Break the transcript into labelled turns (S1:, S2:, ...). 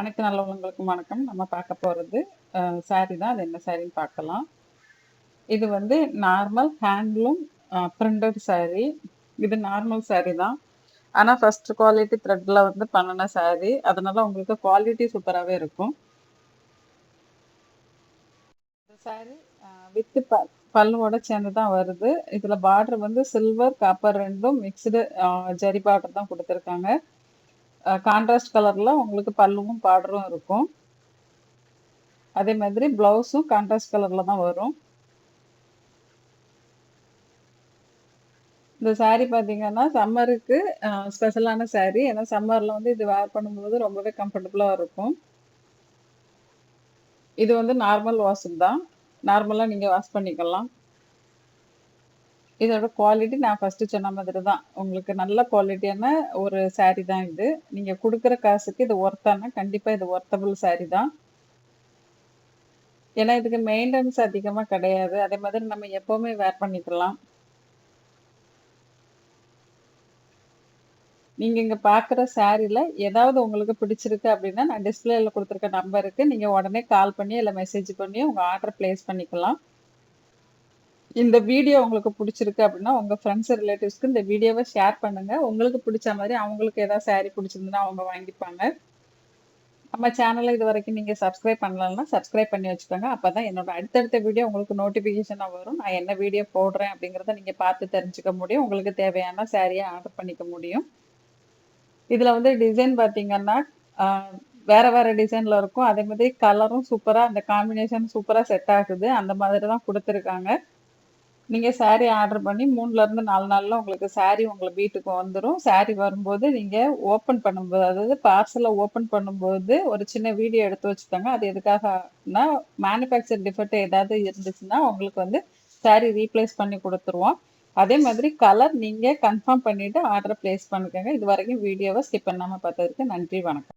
S1: அனைத்து நல்லவங்களுக்கும் வணக்கம். நம்ம பார்க்க போகிறது சாரீ தான். அது என்ன சாரின்னு பார்க்கலாம். இது வந்து நார்மல் ஹேண்ட்லூம் பிரிண்டட் சாரீ இது நார்மல் சாரீ தான். ஆனால் ஃபர்ஸ்ட் குவாலிட்டி த்ரெட்டில் வந்து பண்ணின சாரீ அதனால உங்களுக்கு குவாலிட்டி சூப்பராகவே இருக்கும். இந்த சாரீ வித்து ப பல்லுவோட சேர்ந்து தான் வருது. இதில் பார்டர் வந்து சில்வர் காப்பர் ரெண்டும் மிக்சடு ஜரி பார்டர் தான் கொடுத்துருக்காங்க. கான்ட்ராஸ்ட் கலரில் உங்களுக்கு பல்லுவும் பார்டரும் இருக்கும். அதே மாதிரி ப்ளவுஸும் கான்ட்ராஸ்ட் கலரில் தான் வரும். இந்த சாரீ பார்த்தீங்கன்னா சம்மருக்கு ஸ்பெஷலான சாரீ ஏன்னா சம்மரில் வந்து இது வேர் பண்ணும்போது ரொம்பவே கம்ஃபர்டபுளாக இருக்கும். இது வந்து நார்மல் வாஷ் தான். நார்மலாக நீங்கள் வாஷ் பண்ணிக்கலாம். இதோட குவாலிட்டி நான் ஃபஸ்ட்டு சொன்ன மாதிரி தான் உங்களுக்கு நல்ல குவாலிட்டியான ஒரு சாரீ தான் இது. நீங்கள் கொடுக்குற காசுக்கு இது ஒர்த்தானா கண்டிப்பாக இது ஒர்த்தபிள் சாரீ தான். ஏன்னா இதுக்கு மெயின்டெனன்ஸ் அதிகமாக கிடையாது. அதே மாதிரி நம்ம எப்போவுமே வேர் பண்ணிக்கலாம். நீங்கள் இங்கே பார்க்குற சாரியில் ஏதாவது உங்களுக்கு பிடிச்சிருக்கு அப்படின்னா நான் டிஸ்பிளேயில் கொடுத்துருக்க நம்பருக்கு நீங்கள் உடனே கால் பண்ணி இல்லை மெசேஜ் பண்ணி உங்கள் ஆர்டர் ப்ளேஸ் பண்ணிக்கலாம். இந்த வீடியோ உங்களுக்கு பிடிச்சிருக்கு அப்படின்னா உங்கள் ஃப்ரெண்ட்ஸ் ரிலேட்டிவ்ஸ்க்கு இந்த வீடியோவை ஷேர் பண்ணுங்கள் உங்களுக்கு பிடிச்ச மாதிரி அவங்களுக்கு ஏதாவது சாரீ பிடிச்சிருந்துன்னா அவங்க வாங்கிப்பாங்க. நம்ம சேனலை இது வரைக்கும் நீங்கள் சப்ஸ்கிரைப் பண்ணலன்னா சப்ஸ்கிரைப் பண்ணி வச்சுக்கோங்க. அப்போ தான் என்னோட அடுத்தடுத்த வீடியோ உங்களுக்கு நோட்டிஃபிகேஷனாக வரும். நான் என்ன வீடியோ போடுறேன் அப்படிங்கிறத நீங்கள் பார்த்து தெரிஞ்சுக்க முடியும். உங்களுக்கு தேவையான சாரியை ஆர்டர் பண்ணிக்க முடியும். இதில் வந்து டிசைன் பார்த்தீங்கன்னா வேற வேற டிசைனில் இருக்கும். அதே மாதிரி கலரும் சூப்பராக அந்த காம்பினேஷன் சூப்பராக செட் ஆகுது. அந்த மாதிரி தான் கொடுத்துருக்காங்க. நீங்கள் சாரீ ஆர்டர் பண்ணி மூணுலேருந்து நாலு நாளில் உங்களுக்கு சாரீ உங்களை வீட்டுக்கு வந்துடும் சாரீ வரும்போது நீங்கள் ஓப்பன் பண்ணும்போது அதாவது பார்சலை ஓப்பன் பண்ணும்போது ஒரு சின்ன வீடியோ எடுத்து வச்சுக்கோங்க. அது எதுக்காகனா மேனுஃபேக்சர் டிஃபெக்ட் ஏதாவது இருந்துச்சுன்னா உங்களுக்கு வந்து சாரீ ரீப்ளேஸ் பண்ணி கொடுத்துருவோம். அதே மாதிரி கலர் நீங்கள் கன்ஃபார்ம் பண்ணிவிட்டு ஆர்டர் ப்ளேஸ் பண்ணிக்கோங்க. இது வரைக்கும் வீடியோவை ஸ்கிப் பண்ணாமல் பார்த்ததுக்கு நன்றி வணக்கம்.